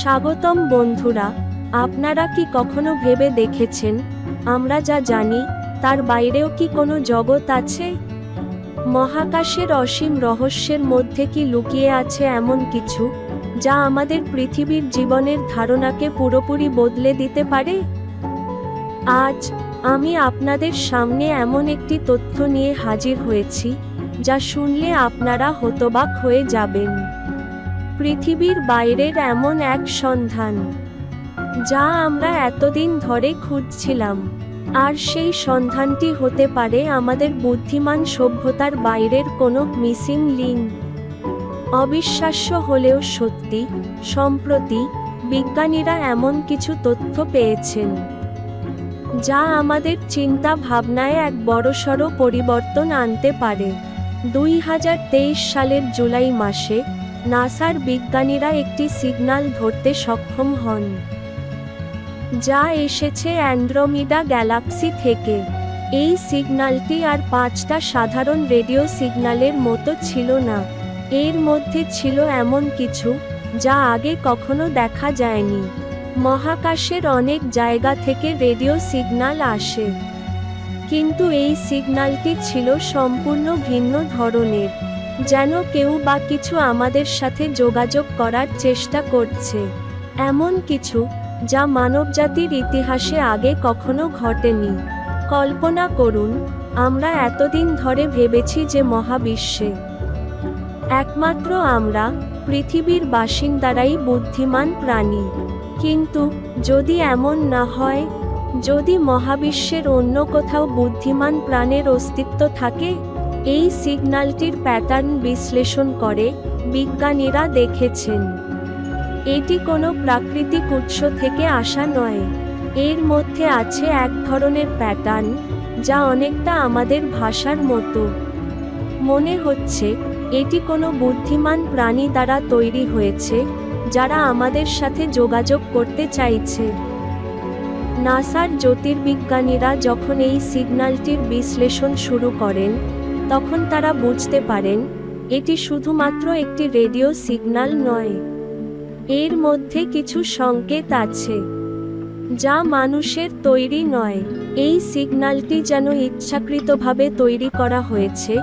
স্বাগতম বন্ধুরা, আপনারা কি কখনো ভেবে দেখেছেন, আমরা যা জানি, তার বাইরেও কি কোনো জগৎ আছে? মহাকাশের অসীম রহস্যের মধ্যে কি লুকিয়ে আছে এমন কিছু, যা আমাদের পৃথিবীর জীবনের ধারণাকে পুরোপুরি বদলে দিতে পারে? আজ, আমি আপনাদের সামনে এমন একটি তথ্য নিয়ে হাজির হয়েছি, যা শুনলে আপনারা হতবাক হয়ে যাবেন। পৃথিবীর বাইরের এমন এক সন্ধান, যা আমরা এতদিন ধরে খুঁজছিলাম। আর সেই সন্ধানটি হতে পারে আমাদের বুদ্ধিমান সভ্যতার বাইরের কোনো মিসিং লিঙ্ক। অবিশ্বাস্য হলেও সত্যি, সম্প্রতি বিজ্ঞানীরা এমন কিছু তথ্য পেয়েছেন, যা আমাদের চিন্তা ভাবনায় এক বড়সড় পরিবর্তন আনতে পারে। দুই হাজার তেইশ সালের জুলাই মাসে নাসার বিজ্ঞানীরা একটি সিগন্যাল ধরতে সক্ষম হন, যা এসেছে অ্যান্ড্রোমিডা গ্যালাক্সি থেকে। এই সিগন্যালটি আর পাঁচটা সাধারণ রেডিও সিগন্যালের মতো ছিল না। এর মধ্যে ছিল এমন কিছু, যা আগে কখনো দেখা যায়নি। মহাকাশের অনেক জায়গা থেকে রেডিও সিগন্যাল আসে। কিন্তু এই সিগন্যালটি ছিল সম্পূর্ণ ভিন্ন ধরনের। যেন কেউ বা কিছু আমাদের সাথে যোগাযোগ করার চেষ্টা করছে। এমন কিছু যা মানবজাতির ইতিহাসে আগে কখনো ঘটেনি। কল্পনা করুন, আমরা এতদিন ধরে ভেবেছি যে মহাবিশ্বে একমাত্র আমরা, পৃথিবীর বাসিন্দারাই বুদ্ধিমান প্রাণী। কিন্তু যদি এমন না হয়, যদি মহাবিশ্বের অন্য কোথাও বুদ্ধিমান প্রাণের অস্তিত্ব থাকে এই সিগন্যালটির প্যাটার্ন বিশ্লেষণ করে বিজ্ঞানীরা দেখেছেন। এটি কোনো প্রাকৃতিক উৎস থেকে আসা নয়। এর মধ্যে আছে এক ধরনের প্যাটার্ন, যা অনেকটা আমাদের ভাষার মতো। মনে হচ্ছে, এটি কোনো বুদ্ধিমান প্রাণী দ্বারা তৈরি হয়েছে, যারা আমাদের সাথে যোগাযোগ করতে চাইছে। নাসার জ্যোতির্বিজ্ঞানীরা যখন এই সিগন্যালটির বিশ্লেষণ শুরু করেন তখন তারা বুঝতে পারেন, এটি শুধুমাত্র একটি রেডিও সিগন্যাল নয়। এর মধ্যে কিছু সংকেত আছে, যা মানুষের তৈরি নয়। এই সিগন্যালটি যেন ইচ্ছাকৃতভাবে তৈরি করা হয়েছে,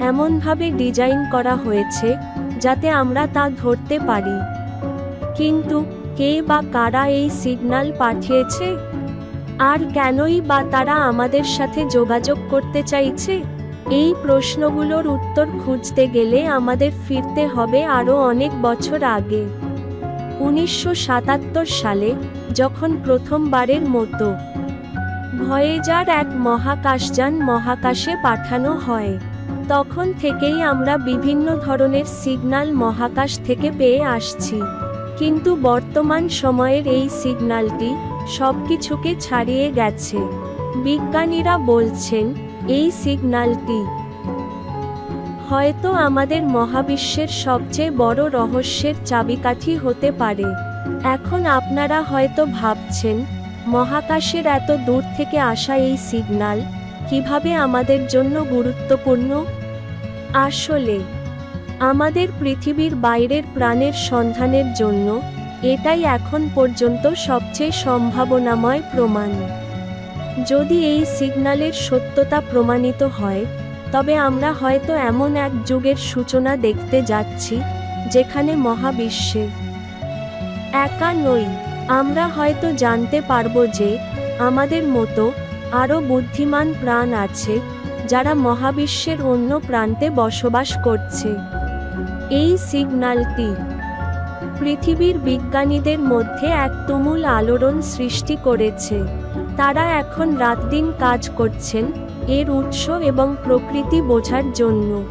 এমনভাবে ডিজাইন করা হয়েছে, যাতে আমরা তা ধরতে পারি। কিন্তু কে বা কারা এই সিগন্যাল পাঠিয়েছে? আর কেনই বা তারা আমাদের সাথে যোগাযোগ করতে চাইছে? এই প্রশ্নগুলোর উত্তর খুঁজতে গেলে আমাদের ফিরতে হবে আরও অনেক বছর আগে। উনিশশো সাতাত্তর সালে, যখন প্রথমবারের মতো ভয়েজার এক মহাকাশযান মহাকাশে পাঠানো হয়, তখন থেকেই আমরা বিভিন্ন ধরনের সিগন্যাল মহাকাশ থেকে পেয়ে আসছি। কিন্তু বর্তমান সময়ের এই সিগন্যালটি সবকিছুকে ছাড়িয়ে গেছে। বিজ্ঞানীরা বলছেন এই সিগন্যালটি হয়তো আমাদের মহাবিশ্বের সবচেয়ে বড় রহস্যের চাবিকাঠি হতে পারে। এখন আপনারা হয়তো ভাবছেন, মহাকাশের এত দূর থেকে আসা এই সিগন্যাল কীভাবে আমাদের জন্য গুরুত্বপূর্ণ? আসলে, আমাদের পৃথিবীর বাইরের প্রাণের সন্ধানের জন্য এটাই এখন পর্যন্ত সবচেয়ে সম্ভাবনাময় প্রমাণ। যদি এই সিগন্যালের সত্যতা প্রমাণিত হয়, তবে আমরা হয়তো এমন এক যুগের সূচনা দেখতে যাচ্ছি, যেখানে মহাবিশ্বে একা নই। আমরা হয়তো জানতে পারব যে, আমাদের মতো আরও বুদ্ধিমান প্রাণ আছে, যারা মহাবিশ্বের অন্য প্রান্তে বসবাস করছে। এই সিগন্যালটি পৃথিবীর বিজ্ঞানীদের মধ্যে এক তুমুল আলোড়ন সৃষ্টি করেছে। তারা এখন রাতদিন কাজ করছেন, এর উৎস এবং প্রকৃতি বোঝার জন্য।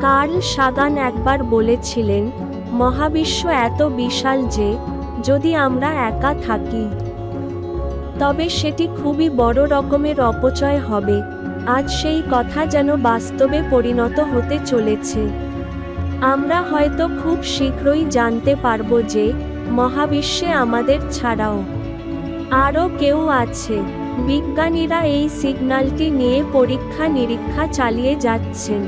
কার্ল সাগান একবার বলেছিলেন, মহাবিশ্ব এত বিশাল যে, যদি আমরা একা থাকি, তবে সেটি খুবই বড় রকমের অপচয় হবে। আজ সেই কথা যেন বাস্তবে পরিণত হতে চলেছে। আমরা হয়তো খুব শীঘ্রই জানতে পারব যে, মহাবিশ্বে আমাদের ছাড়াও আরও কেউ আছে। বিজ্ঞানীরা এই সিগন্যালটি নিয়ে পরীক্ষা নিরীক্ষা চালিয়ে যাচ্ছেন।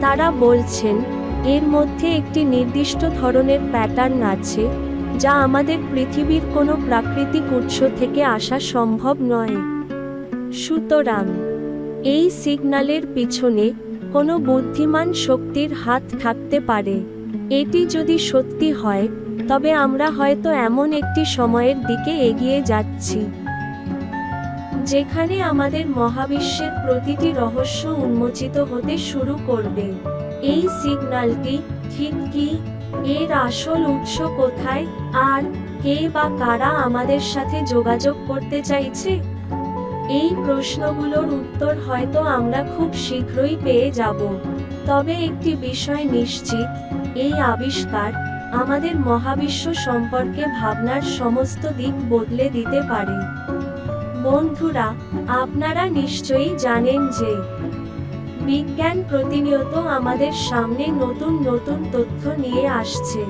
তারা বলছেন, এর মধ্যে একটি নির্দিষ্ট ধরনের প্যাটার্ন আছে, যা আমাদের পৃথিবীর কোনো প্রাকৃতিক উৎস থেকে আসা সম্ভব নয়। সুতরাং, এই সিগন্যালের পিছনে কোনো বুদ্ধিমান শক্তির হাত থাকতে পারে। এটি যদি সত্যি হয় তবে আমরা হয়তো এমন একটি সময়ের দিকে এগিয়ে যাচ্ছি, যেখানে আমাদের মহাবিশ্বের প্রতিটি রহস্য উন্মোচিত হতে শুরু করবে। এই সিগন্যালটি ঠিক কি? এর আসল উৎস কোথায়? আর কে বা কারা আমাদের সাথে যোগাযোগ করতে চাইছে? এই প্রশ্নগুলোর উত্তর হয়তো আমরা খুব শীঘ্রই পেয়ে যাব। তবে একটি বিষয় নিশ্চিত, এই আবিষ্কার আমাদের মহাবিশ্ব সম্পর্কে ভাবনার সমস্ত দিক বদলে দিতে পারে। বন্ধুরা, আপনারা নিশ্চয়ই জানেন যে বিজ্ঞান প্রতিনিয়ত আমাদের সামনে নতুন নতুন তথ্য নিয়ে আসছে।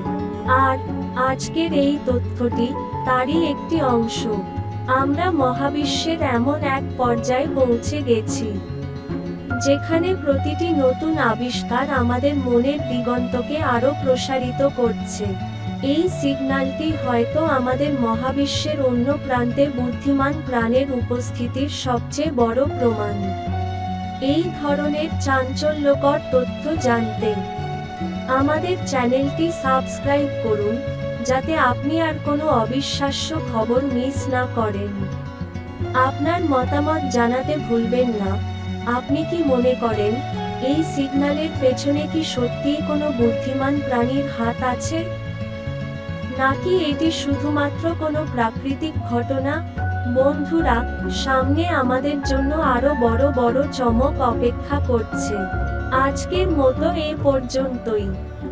আর আজকের এই তথ্যটি তারই একটি অংশ। আমরা মহাবিশ্বের এমন এক পর্যায়ে পৌঁছে গেছি। যেখানে প্রতিটি নতুন আবিষ্কার আমাদের মনের দিগন্তকে আরও প্রসারিত করছে। এই সিগন্যালটি হয়তো আমাদের মহাবিশ্বের অন্য প্রান্তে বুদ্ধিমান প্রাণের উপস্থিতির সবচেয়ে বড় প্রমাণ। এই ধরনের চাঞ্চল্যকর তথ্য জানতে আমাদের চ্যানেলটি সাবস্ক্রাইব করুন, যাতে আপনি আর কোনো অবিশ্বাস্য খবর মিস না করেন। আপনার মতামত জানাতে ভুলবেন না। আপনি কি মনে করেন, এই সিগন্যালের পেছনে কি সত্যিই কোনো বুদ্ধিমান প্রাণীর হাত আছে? নাকি এটি শুধুমাত্র কোনো প্রাকৃতিক ঘটনা? বন্ধুরা, সামনে আমাদের জন্য আরও বড় বড় চমক অপেক্ষা করছে। আজকের মতো এ পর্যন্তই।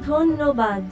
ধন্যবাদ।